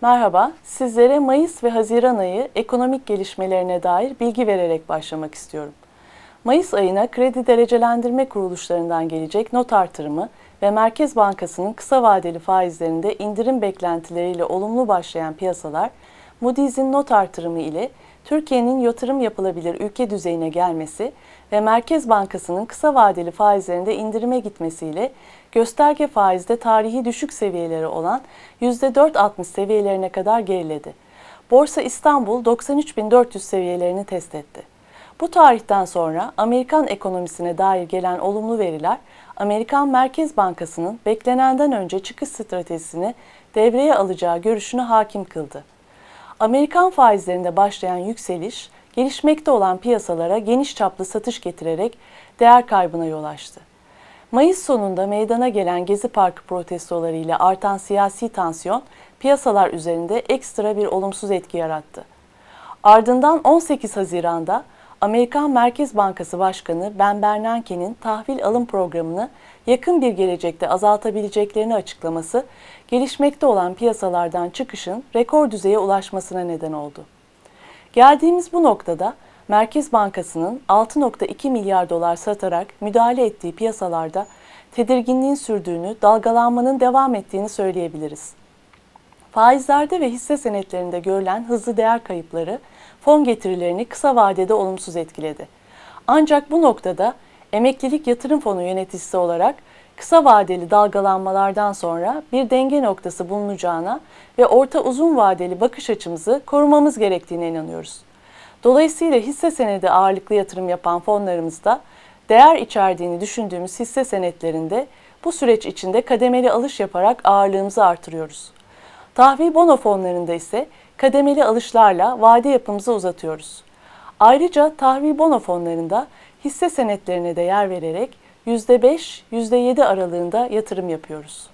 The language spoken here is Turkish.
Merhaba, sizlere Mayıs ve Haziran ayı ekonomik gelişmelerine dair bilgi vererek başlamak istiyorum. Mayıs ayına kredi derecelendirme kuruluşlarından gelecek not artırımı ve Merkez Bankası'nın kısa vadeli faizlerinde indirim beklentileriyle olumlu başlayan piyasalar, Moody's'in not artırımı ile Türkiye'nin yatırım yapılabilir ülke düzeyine gelmesi ve Merkez Bankası'nın kısa vadeli faizlerinde indirime gitmesiyle gösterge faizde tarihi düşük seviyeleri olan %4.60 seviyelerine kadar geriledi. Borsa İstanbul 93.400 seviyelerini test etti. Bu tarihten sonra Amerikan ekonomisine dair gelen olumlu veriler Amerikan Merkez Bankası'nın beklenenden önce çıkış stratejisini devreye alacağı görüşünü hakim kıldı. Amerikan faizlerinde başlayan yükseliş, gelişmekte olan piyasalara geniş çaplı satış getirerek değer kaybına yol açtı. Mayıs sonunda meydana gelen Gezi Parkı protestoları ile artan siyasi tansiyon piyasalar üzerinde ekstra bir olumsuz etki yarattı. Ardından 18 Haziran'da Amerikan Merkez Bankası Başkanı Ben Bernanke'nin tahvil alım programını yakın bir gelecekte azaltabileceklerini açıklaması, gelişmekte olan piyasalardan çıkışın rekor düzeye ulaşmasına neden oldu. Geldiğimiz bu noktada Merkez Bankası'nın 6.2 milyar dolar satarak müdahale ettiği piyasalarda tedirginliğin sürdüğünü, dalgalanmanın devam ettiğini söyleyebiliriz. Faizlerde ve hisse senetlerinde görülen hızlı değer kayıpları fon getirilerini kısa vadede olumsuz etkiledi. Ancak bu noktada emeklilik yatırım fonu yöneticisi olarak kısa vadeli dalgalanmalardan sonra bir denge noktası bulunacağına ve orta uzun vadeli bakış açımızı korumamız gerektiğine inanıyoruz. Dolayısıyla hisse senedi ağırlıklı yatırım yapan fonlarımızda değer içerdiğini düşündüğümüz hisse senetlerinde bu süreç içinde kademeli alış yaparak ağırlığımızı artırıyoruz. Tahvil bono fonlarında ise kademeli alışlarla vade yapımızı uzatıyoruz. Ayrıca tahvil bono fonlarında hisse senetlerine de yer vererek %5-%7 aralığında yatırım yapıyoruz.